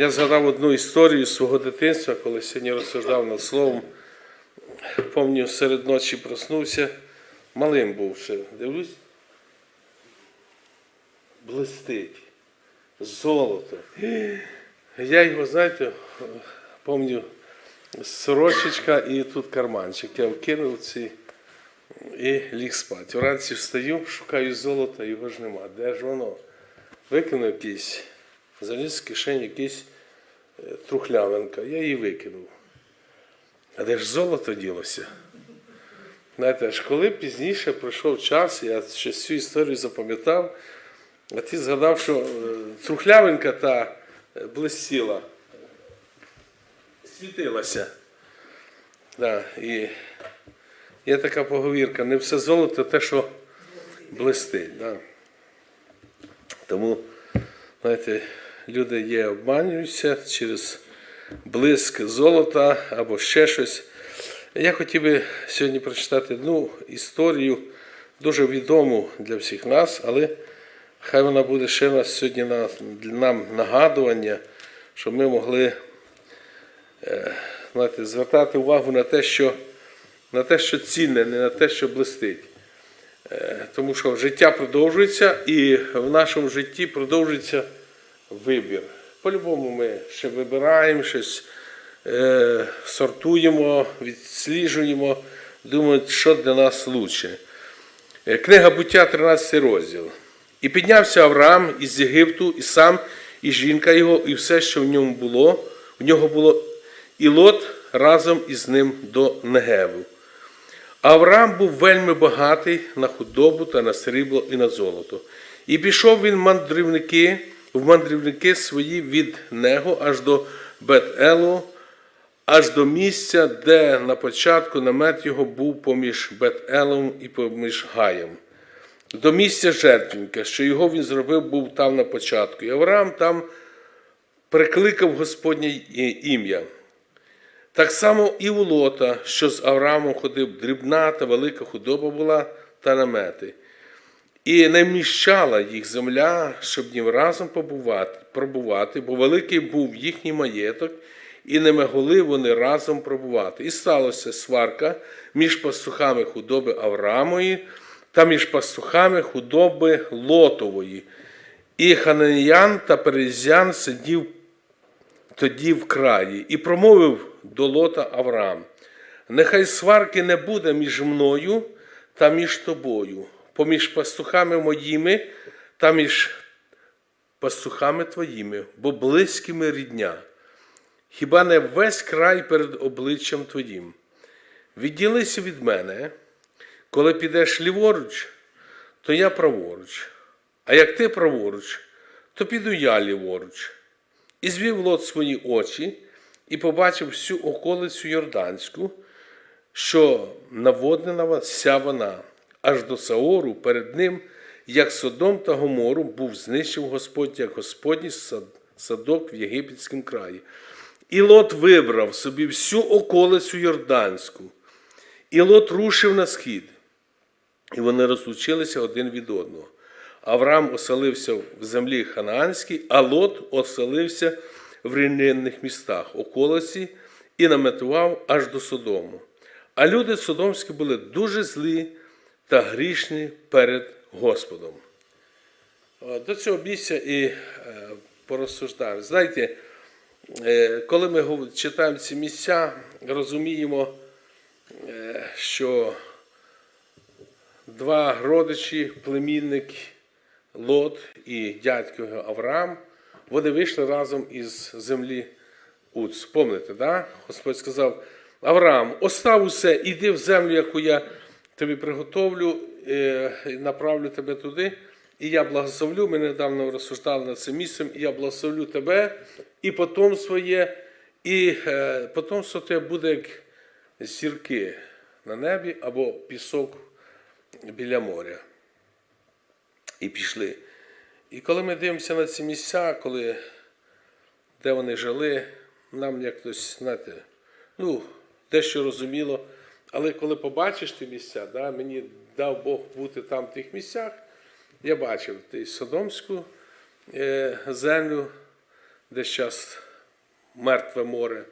Я згадав одну історію з свого дитинства, коли сьогодні розсуждав над словом. Пам'ятаю, серед ночі проснувся, малим був ще. Дивлюсь, блистить. Золото. Я його, знаєте, пам'ятаю, сорочечка і тут карманчик. Я вкинув ці і ліг спати. Вранці встаю, шукаю золота, його ж нема. Де ж воно? Викинув якийсь, заліз в кишень якийсь е, трухлявинка. Я її викинув. А де ж золото ділося? Знаєте, аж коли пізніше пройшов час, я щось цю історію запам'ятав, а ти згадав, що е, трухлявинка та е, блистіла, світилася. Да, і є така поговірка, не все золото те, що блистить. Да. Тому, знаєте, люди є обманюються через блиск золота або ще щось. Я хотів би сьогодні прочитати одну історію, дуже відому для всіх нас, але хай вона буде ще раз сьогодні на, нам нагадування, щоб ми могли е, знаєте, звертати увагу на те, що, на те, що цінне, не на те, що блистить. Е, Тому що життя продовжується і в нашому житті продовжується вибір. По-любому ми ще вибираємо щось, е, сортуємо, відсліджуємо, думаємо, що для нас краще. Книга буття, 13 розділ. І піднявся Авраам із Єгипту, і сам, і жінка його, і все, що в ньому було, в нього було, і лот разом із ним до Негеву. Авраам був вельми багатий на худобу та на срібло і на золото. І пішов він мандрівники, в мандрівники свої від Него аж до Бет-Елу, аж до місця, де на початку намет його був поміж Бет-Елом і поміж Гаєм. До місця жертвенника, що його він зробив, був там на початку. І Авраам там прикликав Господнє ім'я. Так само і у Лота, що з Авраамом ходив дрібна та велика худоба була та намети. І не вміщала їх земля, щоб ним разом побувати, пробувати, бо великий був їхній маєток, і не могли вони разом пробувати. І сталося сварка між пастухами худоби Авраамої та між пастухами худоби Лотової. І Хананиян та Перезян сидів тоді в краї, і промовив до Лота Авраам: Нехай сварки не буде між мною та між тобою, поміж пастухами моїми та між пастухами твоїми, бо близькими рідня. Хіба не весь край перед обличчям твоїм? Відділися від мене, коли підеш ліворуч, то я праворуч, а як ти праворуч, то піду я ліворуч. І звів лот свої очі і побачив всю околицю Йорданську, що наводнена вся вона, аж до Саору перед ним, як Содом та Гомору, був знищив Господь, як Господній садок в Єгипетському краї. І Лот вибрав собі всю околицю Йорданську, і Лот рушив на схід, і вони розлучилися один від одного. Авраам оселився в землі Ханаанській, а Лот оселився в рівнинних містах околиці і наметував аж до Содому. А люди Содомські були дуже злі та грішні перед Господом. До цього місця і порозсуждаємо. Знаєте, е, коли ми читаємо ці місця, розуміємо, е, що два родичі, племінник Лот і дядько Авраам, вони вийшли разом із землі Уц. Помните, да? Господь сказав: Авраам, остав усе, іди в землю, яку я тобі приготовлю, е, направлю тебе туди, і я благословлю. Ми недавно розсуждали над цим місцем, і я благословлю тебе і потом своє, і е, потомство тебе буде як зірки на небі або пісок біля моря. І пішли. І коли ми дивимося на ці місця, коли, де вони жили, нам якось, знаєте, ну, дещо розуміло. Але коли побачиш ті місця, да, мені дав Бог бути там в тих місцях, я бачив ти Содомську е, землю, де зараз мертве море.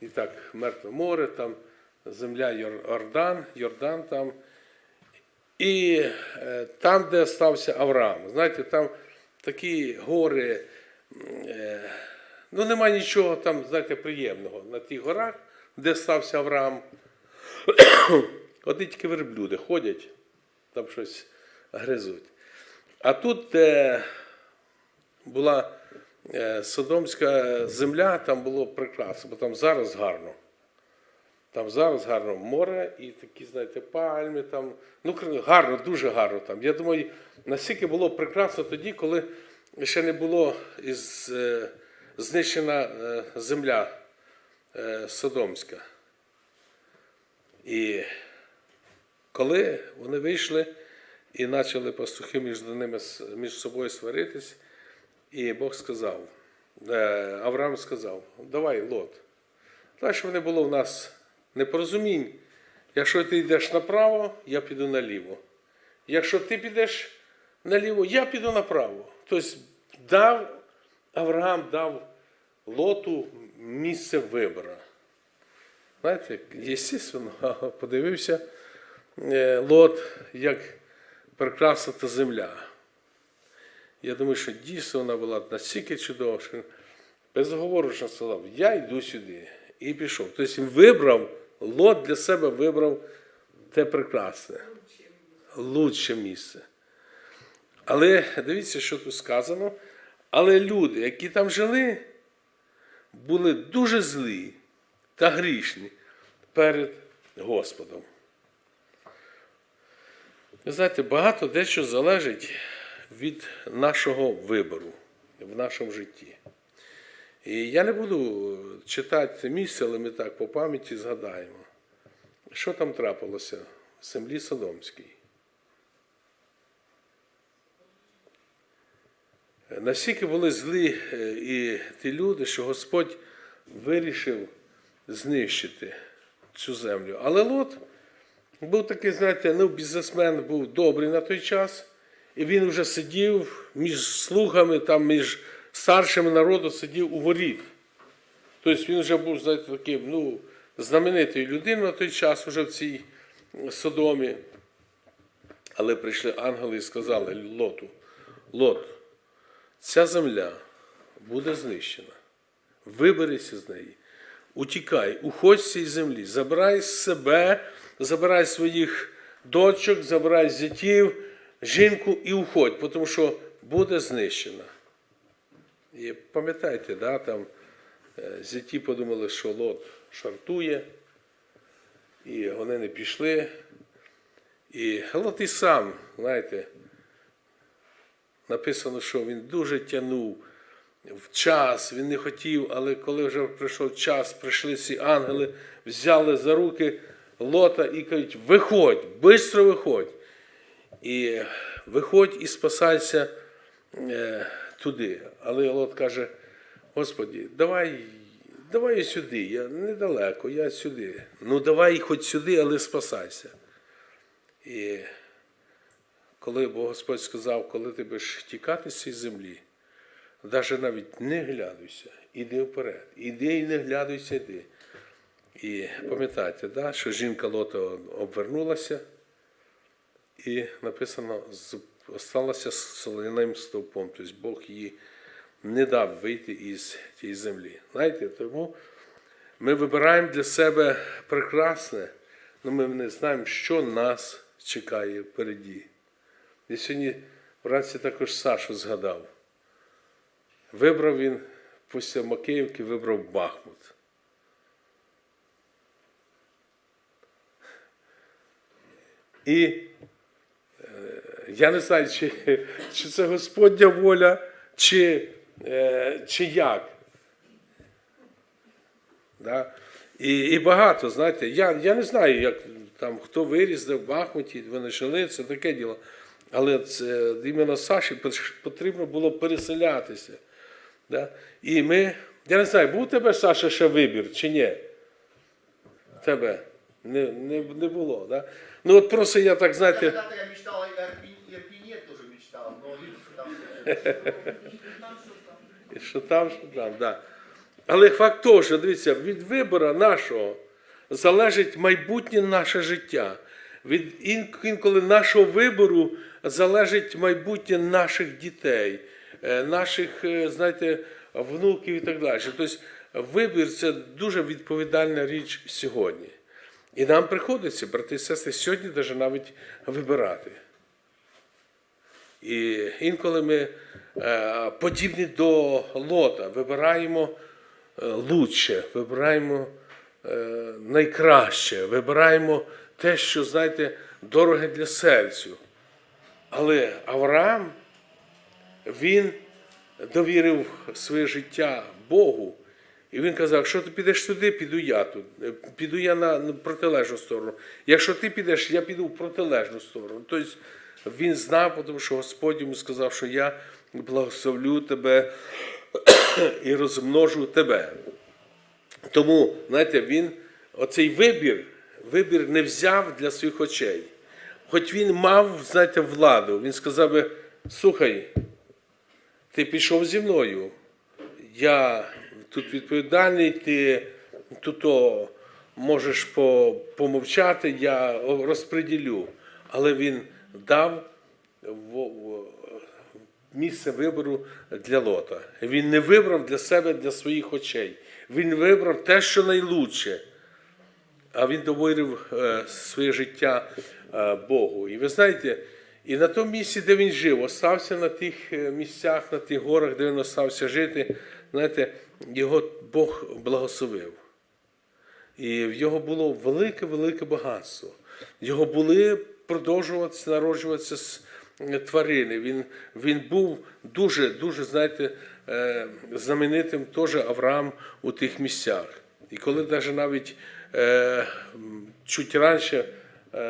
І так, мертве море, там земля Йордан, Йордан там. І е, там, де стався Авраам, знаєте, там такі гори, е, ну нема нічого там, знаєте, приємного на тих горах, де стався Авраам. Одні тільки верблюди ходять, там щось гризуть. А тут, де була е, Содомська земля, там було прекрасно, бо там зараз гарно. Там зараз гарно море і такі, знаєте, пальми там. Ну, гарно, дуже гарно там. Я думаю, настільки було прекрасно тоді, коли ще не було із, е, знищена е, земля Содомська. І коли вони вийшли і почали пастухи між ними між собою сваритись, і Бог сказав, е, Авраам сказав: давай, Лот, давай, щоб не було в нас непорозумінь. Якщо ти йдеш направо, я піду наліво. Якщо ти підеш наліво, я піду направо. Тобто дав, Авраам дав Лоту місце вибору. Знаєте, естественно, подивився е, Лот, як прекрасна та земля. Я думаю, що дійсно вона була настільки чудова, що безоговорочно сказав, я йду сюди. І пішов. Тобто він вибрав, Лот для себе вибрав те прекрасне, лучше місце. Але дивіться, що тут сказано. Але люди, які там жили, були дуже злі та грішні перед Господом. Ви знаєте, багато дещо залежить від нашого вибору в нашому житті. І я не буду читати це місце, але ми так по пам'яті згадаємо. Що там трапилося в землі Содомській? Настільки були злі е, і ті люди, що Господь вирішив знищити цю землю. Але Лот був такий, знаєте, ну, бізнесмен був добрий на той час, і він вже сидів між слугами, там, між старшими народу сидів у воріт. Тобто він вже був, знаєте, таким, ну, знаменитою людиною на той час вже в цій Содомі. Але прийшли ангели і сказали Лоту, Лот, ця земля буде знищена. Виберися з неї. Утікай, уходь з цієї землі, забирай себе, забирай своїх дочок, забирай зятів, жінку і уходь, тому що буде знищена. І пам'ятаєте, да, там е, зяті подумали, що Лот шартує, і вони не пішли. І Лот і сам, знаєте, написано, що він дуже тягнув в час, він не хотів, але коли вже прийшов час, прийшли ці ангели, взяли за руки Лота і кажуть, виходь, швидко виходь. І виходь і спасайся е, туди. Але Лот каже, Господі, давай, давай сюди, я недалеко, я сюди. Ну давай хоч сюди, але спасайся. І коли Бог Господь сказав, коли ти будеш тікати з цієї землі, навіть навіть не глядуйся, іди вперед, іди і не глядуйся, іди. І пам'ятайте, да, що жінка Лота обвернулася, і написано, з солоняним стовпом. Тобто Бог її не дав вийти із тієї землі. Знаєте, тому ми вибираємо для себе прекрасне, але ми не знаємо, що нас чекає впереді. Я сьогодні вранці також Сашу згадав. Вибрав він після Макеївки, вибрав Бахмут. І е, я не знаю, чи, чи це Господня воля, чи, е, чи як. Да? І, і багато, знаєте, я, я не знаю, як там хто виріс де в Бахмуті, вони жили, це таке діло. Але це іменно Саші потрібно було переселятися. Да? І ми, я не знаю, був у тебе, Саша, ще вибір чи ні? Тебе не, не, не було. Да? Ну от просто я так, знаєте. Я мечтал о Ирпи- Ирпене, тоже мечтал, но видишь, там І що там, що там, да. Але факт того, що дивіться, від вибору нашого залежить майбутнє наше життя. Від інколи нашого вибору залежить майбутнє наших дітей, наших, е, знаєте, внуків і так далі. Тобто вибір це дуже відповідальна річ сьогодні. І нам приходиться, брати і сестри, сьогодні навіть навіть вибирати. І інколи ми е, подібні до лота, вибираємо е, лучше, вибираємо е, найкраще, вибираємо те, що, знаєте, дороге для серцю. Але Авраам, він довірив своє життя Богу. І він казав, якщо ти підеш туди, піду я тут. Е, Піду я на протилежну сторону. Якщо ти підеш, я піду в протилежну сторону. Тобто він знав, тому що Господь йому сказав, що я благословлю тебе і розмножу тебе. Тому, знаєте, він оцей вибір, вибір не взяв для своїх очей. Хоч він мав, знаєте, владу, він сказав би, слухай, ти пішов зі мною, я тут відповідальний, ти тут о, можеш помовчати, я розподілю. Але він дав місце вибору для лота. Він не вибрав для себе, для своїх очей. Він вибрав те, що найлучше. А він довірив е, своє життя е, Богу. І ви знаєте, і на тому місці, де він жив, остався на тих е, місцях, на тих горах, де він остався жити, знаєте, його Бог благословив. І в його було велике-велике багатство. Його були продовжуватися, народжуватися с- е, тварини. Він, він був дуже, дуже, знаєте, е, знаменитим теж Авраам у тих місцях. І коли навіть чуть раніше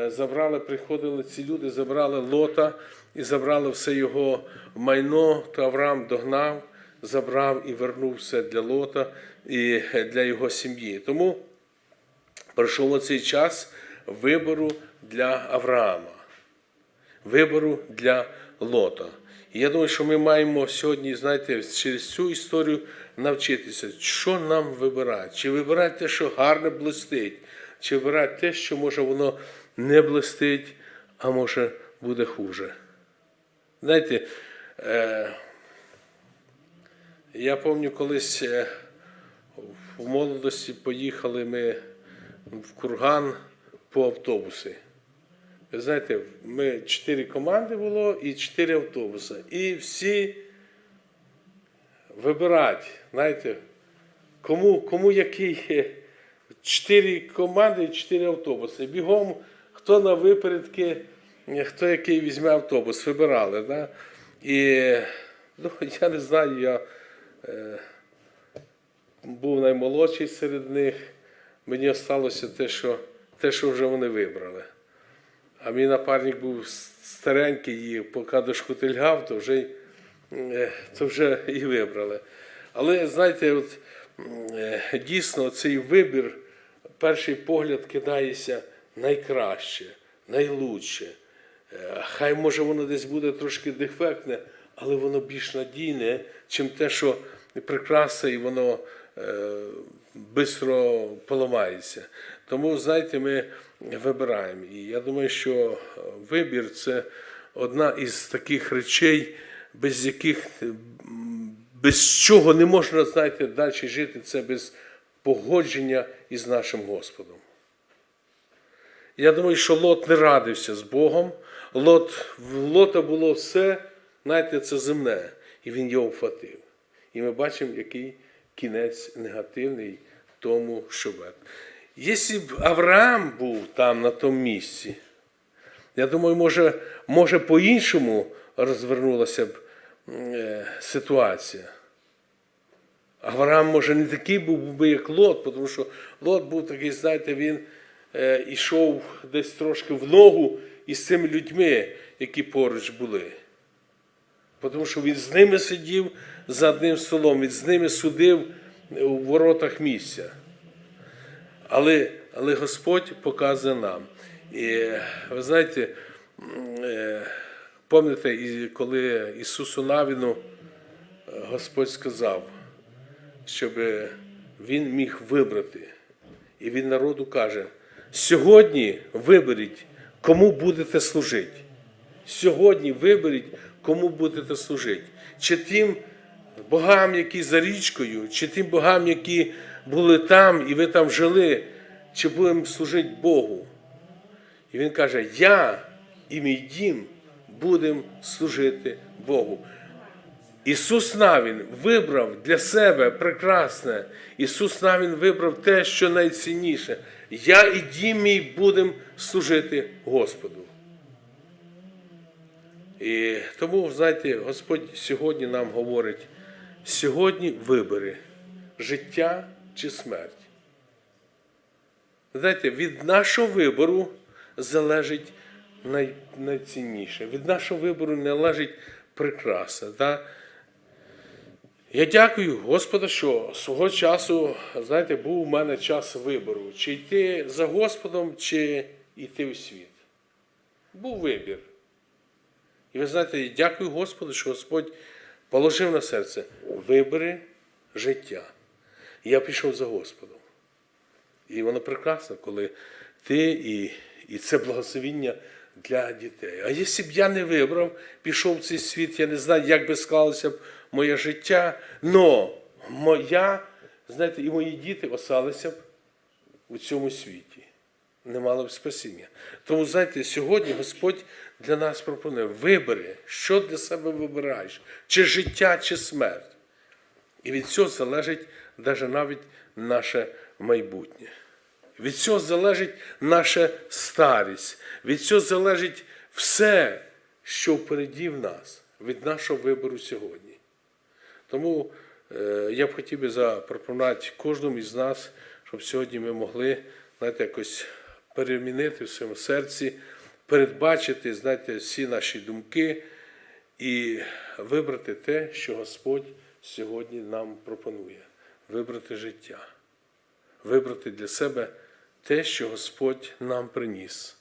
забрали, приходили ці люди, забрали лота і забрали все його майно, то Авраам догнав, забрав і вернув все для лота і е, для його сім'ї. Тому пройшов оцей час вибору для Авраама, вибору для Лота. І я думаю, що ми маємо сьогодні, знаєте, через цю історію навчитися, що нам вибирати. Чи вибирати те, що гарне блистить, чи вибирати те, що може воно не блистить, а може буде хуже. Знаєте, е, я пам'ятаю, колись е, в молодості поїхали ми в Курган по автобуси. Ви знаєте, ми чотири команди було і чотири автобуси. І всі вибирати, знаєте, кому, кому який е, чотири команди чотири автобуси. Бігом, хто на випередки, хто який візьме автобус, вибирали. Да? І ну, я не знаю, я е, був наймолодший серед них. Мені залишилося те, що, те, що вже вони вибрали. А мій напарник був старенький, і поки дошкутильгав, то вже, е, то вже і вибрали. Але знаєте, от, е, дійсно цей вибір, перший погляд кидається найкраще, найлучше. Е, Хай може воно десь буде трошки дефектне, але воно більш надійне, чим те, що прекрасне і воно швидко поламається. Тому, знаєте, ми вибираємо. І я думаю, що вибір це одна із таких речей, без яких без чого не можна, знаєте, далі жити, це без погодження із нашим Господом. Я думаю, що Лот не радився з Богом. Лот, в Лота було все, знаєте, це земне, і він його вхватив. І ми бачимо, який кінець негативний тому, що бед. Якщо б Авраам був там на тому місці, я думаю, може, може по-іншому розвернулася б е, ситуація. Авраам, може, не такий був би, як Лот, тому що Лот був такий, знаєте, він йшов десь трошки в ногу із цими людьми, які поруч були. Тому що він з ними сидів за одним столом, він з ними судив у воротах місця. Але, але Господь показує нам. І ви знаєте, е, пам'ятаєте, коли Ісусу Навіну е, Господь сказав, щоб він міг вибрати. І він народу каже: сьогодні виберіть, кому будете служити. Сьогодні виберіть, кому будете служити. Чи тим богам, які за річкою, чи тим богам, які були там і ви там жили, чи будемо служити Богу. І він каже: Я і мій дім будемо служити Богу. Ісус Навін вибрав для себе прекрасне. Ісус Навін вибрав те, що найцінніше. Я і дім мій будемо служити Господу. І тому, знаєте, Господь сьогодні нам говорить: сьогодні вибери життя чи смерть. Знаєте, від нашого вибору залежить най, найцінніше. Від нашого вибору належить прекрасне. Да? Я дякую Господу, що свого часу, знаєте, був у мене час вибору, чи йти за Господом, чи йти у світ. Був вибір. І ви знаєте, дякую Господу, що Господь положив на серце вибери життя. І я пішов за Господом. І воно прекрасно, коли ти і, і це благословіння для дітей. А якщо б я не вибрав, пішов в цей світ, я не знаю, як би склалося б моє життя, но моя, знаєте, і мої діти осталися б у цьому світі. Не мали б спасіння. Тому, знаєте, сьогодні Господь для нас пропонує: вибери, що для себе вибираєш, чи життя, чи смерть. І від цього залежить навіть навіть наше майбутнє. Від цього залежить наша старість, від цього залежить все, що впереді в нас, від нашого вибору сьогодні. Тому е, я б хотів би запропонувати кожному із нас, щоб сьогодні ми могли знаєте, якось перемінити в своєму серці, передбачити знаєте, всі наші думки і вибрати те, що Господь сьогодні нам пропонує. Вибрати життя, вибрати для себе те, що Господь нам приніс.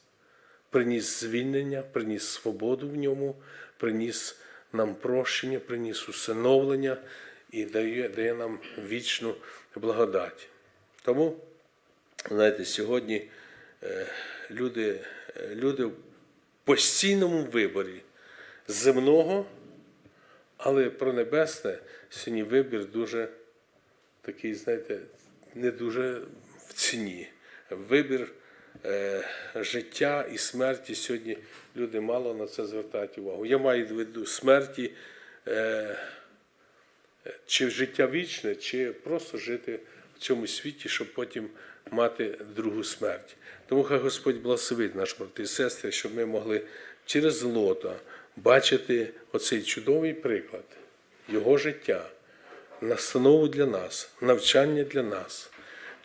Приніс звільнення, приніс свободу в ньому, приніс нам прощення, приніс усиновлення і дає, дає нам вічну благодать. Тому, знаєте, сьогодні е, люди, люди в постійному виборі земного, але про небесне сьогодні вибір дуже такий, знаєте, не дуже в ціні. Вибір життя і смерті сьогодні люди мало на це звертають увагу. Я маю в виду смерті е, чи життя вічне, чи просто жити в цьому світі, щоб потім мати другу смерть. Тому хай Господь благословить наш брати і сестри, щоб ми могли через злота бачити оцей чудовий приклад Його життя, настанову для нас, навчання для нас.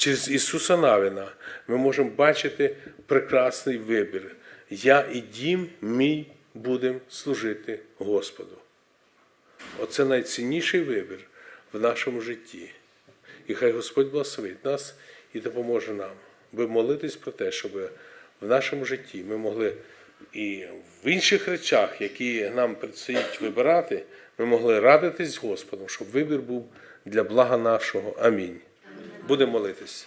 Через Ісуса Навіна ми можемо бачити прекрасний вибір. Я і дім мій будемо служити Господу. Оце найцінніший вибір в нашому житті. І хай Господь благословить нас і допоможе нам, би молитись про те, щоб в нашому житті ми могли і в інших речах, які нам предстоїть вибирати, ми могли радитись з Господом, щоб вибір був для блага нашого. Амінь. Будемо молитись.